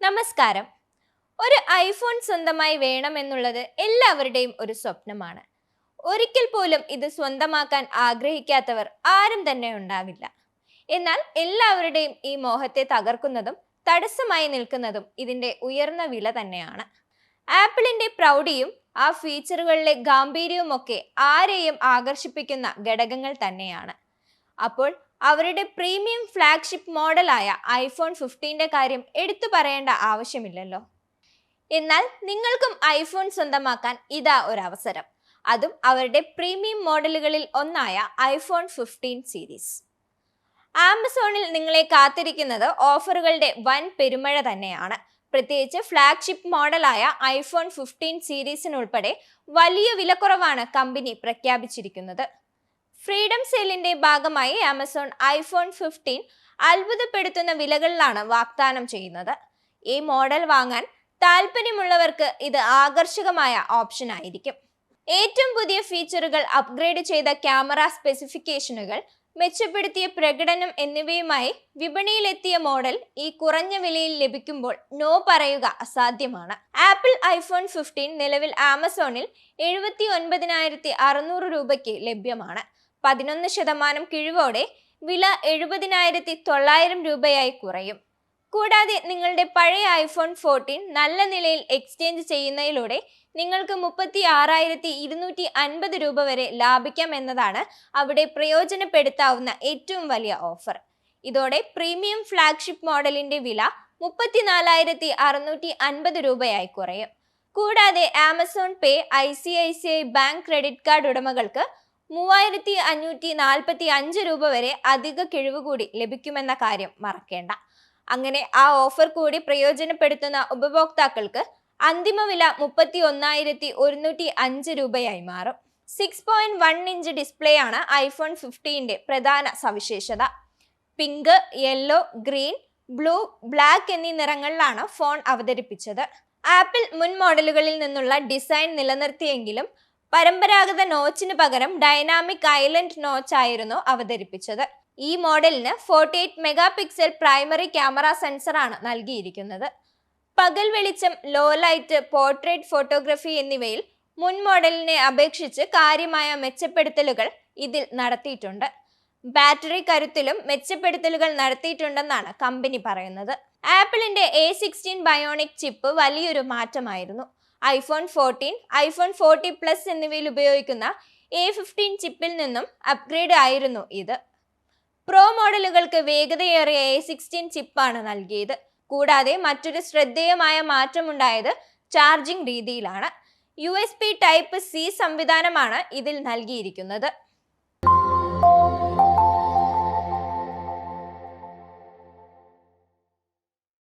നമസ്കാരം. ഒരു ഐഫോൺ സ്വന്തമായി വേണമെന്നുള്ളത് എല്ലാവരുടെയും ഒരു സ്വപ്നമാണ്. ഒരിക്കൽ പോലും ഇത് സ്വന്തമാക്കാൻ ആഗ്രഹിക്കാത്തവർ ആരും തന്നെ ഉണ്ടാവില്ല. എന്നാൽ എല്ലാവരുടെയും ഈ മോഹത്തെ തകർക്കുന്നതും തടസ്സമായി നിൽക്കുന്നതും ഇതിന്റെ ഉയർന്ന വില തന്നെയാണ്. ആപ്പിളിന്റെ പ്രൗഢിയും ആ ഫീച്ചറുകളിലെ ഗാംഭീര്യവും ഒക്കെ ആരെയും ആകർഷിപ്പിക്കുന്ന ഘടകങ്ങൾ തന്നെയാണ്. അപ്പോൾ അവരുടെ പ്രീമിയം ഫ്ലാഗ്ഷിപ്പ് മോഡലായ ഐഫോൺ ഫിഫ്റ്റീന്റെ കാര്യം എടുത്തു പറയേണ്ട ആവശ്യമില്ലല്ലോ. എന്നാൽ നിങ്ങൾക്കും ഐഫോൺ സ്വന്തമാക്കാൻ ഇതാ ഒരു അവസരം അതും അവരുടെ പ്രീമിയം മോഡലുകളിൽ ഒന്നായ ഐഫോൺ ഫിഫ്റ്റീൻ സീരീസ്. ആമസോണിൽ നിങ്ങളെ കാത്തിരിക്കുന്നത് ഓഫറുകളുടെ വൻ പെരുമഴ തന്നെയാണ്. പ്രത്യേകിച്ച് ഫ്ലാഗ്ഷിപ്പ് മോഡലായ ഐഫോൺ ഫിഫ്റ്റീൻ സീരീസിനുൾപ്പെടെ വലിയ വിലക്കുറവാണ് കമ്പനി പ്രഖ്യാപിച്ചിരിക്കുന്നത്. ഫ്രീഡം സെയിലിന്റെ ഭാഗമായി ആമസോൺ ഐഫോൺ ഫിഫ്റ്റീൻ അത്ഭുതപ്പെടുത്തുന്ന വിലകളിലാണ് വാഗ്ദാനം ചെയ്യുന്നത്. ഈ മോഡൽ വാങ്ങാൻ താല്പര്യമുള്ളവർക്ക് ഇത് ആകർഷകമായ ഓപ്ഷൻ ആയിരിക്കും. ഏറ്റവും പുതിയ ഫീച്ചറുകൾ അപ്ഗ്രേഡ് ചെയ്ത ക്യാമറ സ്പെസിഫിക്കേഷനുകൾ മെച്ചപ്പെടുത്തിയ പ്രകടനം എന്നിവയുമായി വിപണിയിലെത്തിയ മോഡൽ ഈ കുറഞ്ഞ വിലയിൽ ലഭിക്കുമ്പോൾ നോ പറയുക അസാധ്യമാണ്. ആപ്പിൾ ഐഫോൺ ഫിഫ്റ്റീൻ നിലവിൽ ആമസോണിൽ എഴുപത്തി ഒൻപതിനായിരത്തി അറുന്നൂറ് രൂപയ്ക്ക് ലഭ്യമാണ്. പതിനൊന്ന് ശതമാനം കിഴിവോടെ വില എഴുപതിനായിരത്തി തൊള്ളായിരം രൂപയായി കുറയും. കൂടാതെ നിങ്ങളുടെ പഴയ ഐഫോൺ ഫോർട്ടീൻ നല്ല നിലയിൽ എക്സ്ചേഞ്ച് ചെയ്യുന്നതിലൂടെ നിങ്ങൾക്ക് മുപ്പത്തി ആറായിരത്തി ഇരുന്നൂറ്റി അൻപത് രൂപ വരെ ലാഭിക്കാം എന്നതാണ് അവിടെ പ്രയോജനപ്പെടുത്താവുന്ന ഏറ്റവും വലിയ ഓഫർ ഇതോടെ പ്രീമിയം ഫ്ലാഗ്ഷിപ്പ് മോഡലിന്റെ വില മുപ്പത്തിനാലായിരത്തി അറുന്നൂറ്റി അൻപത് രൂപയായി കുറയും. കൂടാതെ Amazon pay I C I C I bank credit card ഉടമകൾക്ക് മൂവായിരത്തി അഞ്ഞൂറ്റി നാൽപ്പത്തി അഞ്ച് രൂപ വരെ അധിക കിഴിവ് കൂടി ലഭിക്കുമെന്ന കാര്യം മറക്കേണ്ട. അങ്ങനെ ആ ഓഫർ കൂടി പ്രയോജനപ്പെടുത്തുന്ന ഉപഭോക്താക്കൾക്ക് അന്തിമ വില മുപ്പത്തി ഒന്നായിരത്തി ഒരുന്നൂറ്റി അഞ്ച് രൂപയായി മാറും. Six point one inch display ആണ് ഐഫോൺ ഫിഫ്റ്റീന്റെ പ്രധാന സവിശേഷത. Pink yellow green blue black എന്നീ നിറങ്ങളിലാണ് ഫോൺ അവതരിപ്പിച്ചത്. ആപ്പിൾ മുൻ മോഡലുകളിൽ നിന്നുള്ള ഡിസൈൻ നിലനിർത്തിയെങ്കിലും പരമ്പരാഗത നോച്ചിന് പകരം ഡൈനാമിക് ഐലൻഡ് നോച്ച് ആയിരുന്നു അവതരിപ്പിച്ചത്. ഈ മോഡലിന് forty eight mega pixel primary camera സെൻസറാണ് നൽകിയിരിക്കുന്നത്. പകൽ വെളിച്ചം ലോ ലൈറ്റ് പോർട്രേറ്റ് ഫോട്ടോഗ്രഫി എന്നിവയിൽ മുൻ മോഡലിനെ അപേക്ഷിച്ച് കാര്യമായ മെച്ചപ്പെടുത്തലുകൾ ഇതിൽ നടത്തിയിട്ടുണ്ട്. ബാറ്ററി കരുത്തിലും മെച്ചപ്പെടുത്തലുകൾ നടത്തിയിട്ടുണ്ടെന്നാണ് കമ്പനി പറയുന്നത്. ആപ്പിളിന്റെ എ സിക്സ്റ്റീൻ ബയോണിക് ചിപ്പ് വലിയൊരു മാറ്റമായിരുന്നു. IPhone fourteen iPhone forty plus എന്നിവയിൽ ഉപയോഗിക്കുന്ന എ ഫിഫ്റ്റീൻ ചിപ്പിൽ നിന്നും അപ്ഗ്രേഡ് ആയിരുന്നു ഇത്. പ്രോ മോഡലുകൾക്ക് വേഗതയേറിയ എ സിക്സ്റ്റീൻ ചിപ്പാണ് നൽകിയത്. കൂടാതെ മറ്റൊരു ശ്രദ്ധേയമായ മാറ്റമുണ്ടായത് ചാർജിംഗ് രീതിയിലാണ്. U S B type C സംവിധാനമാണ് ഇതിൽ നൽകിയിരിക്കുന്നത്.